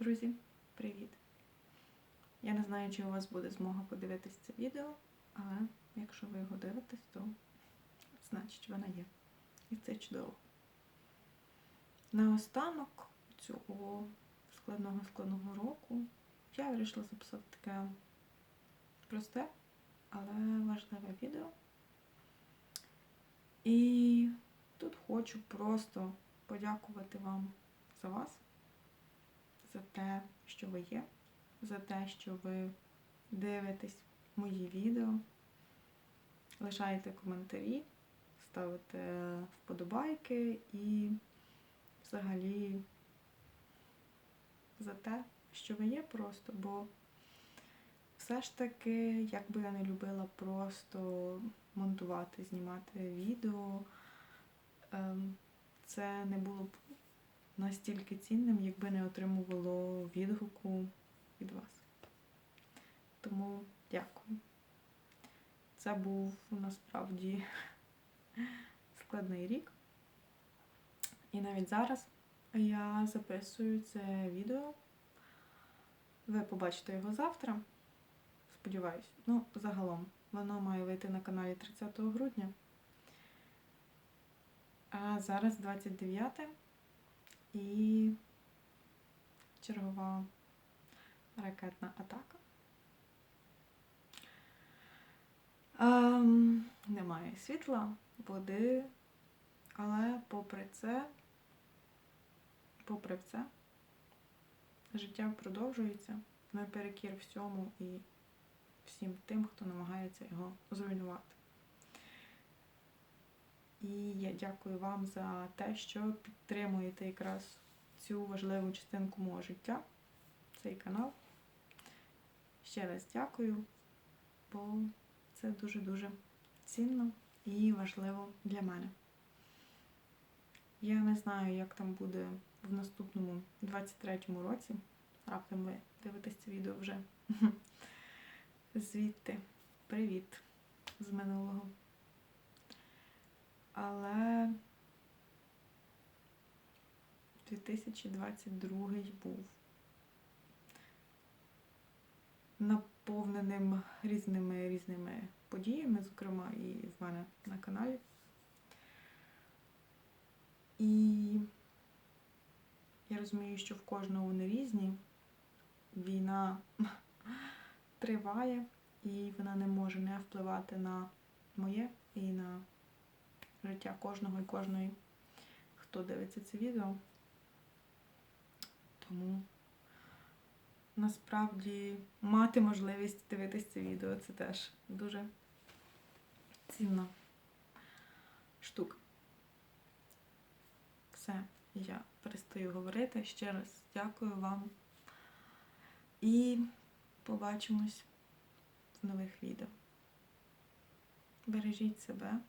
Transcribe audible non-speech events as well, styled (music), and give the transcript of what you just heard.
Друзі, привіт! Я не знаю, чи у вас буде змога подивитись це відео, але якщо ви його дивитесь, то значить вона є. І це чудово. Наостанок цього складного складного року я вирішила записати таке просте, але важливе відео. І тут хочу просто подякувати вам за вас, за те, що ви є, за те, що ви дивитесь мої відео, лишаєте коментарі, ставите вподобайки і взагалі за те, що ви є просто, бо все ж таки, як би я не любила просто монтувати, знімати відео, ем, це не було б настільки цінним, якби не отримувало відгуку від вас. Тому дякую. Це був насправді складний рік. І навіть зараз я записую це відео. Ви побачите його завтра. Сподіваюсь. Ну, загалом, воно має вийти на каналі 30 грудня. А зараз 29 і чергова ракетна атака. Ем, немає світла, води, але попри це, попри все, життя продовжується наперекір всьому і всім тим, хто намагається його зруйнувати. І я дякую вам за те, що підтримуєте якраз цю важливу частинку мого життя, цей канал. Ще раз дякую, бо це дуже-дуже цінно і важливо для мене. Я не знаю, як там буде в наступному 23-му році. Раптом ви дивитесь це відео вже (laughs) звідти. Привіт з минулого. Але 2022 був наповненим різними різними подіями, зокрема і в мене на каналі. І я розумію, що в кожного вони різні. Війна (laughs) триває, і вона не може не впливати на моє і на життя кожного і кожної, хто дивиться це відео. Тому насправді мати можливість дивитися це відео це теж дуже цінна штука. Все, я перестаю говорити. Ще раз дякую вам. І побачимось в нових відео. Бережіть себе.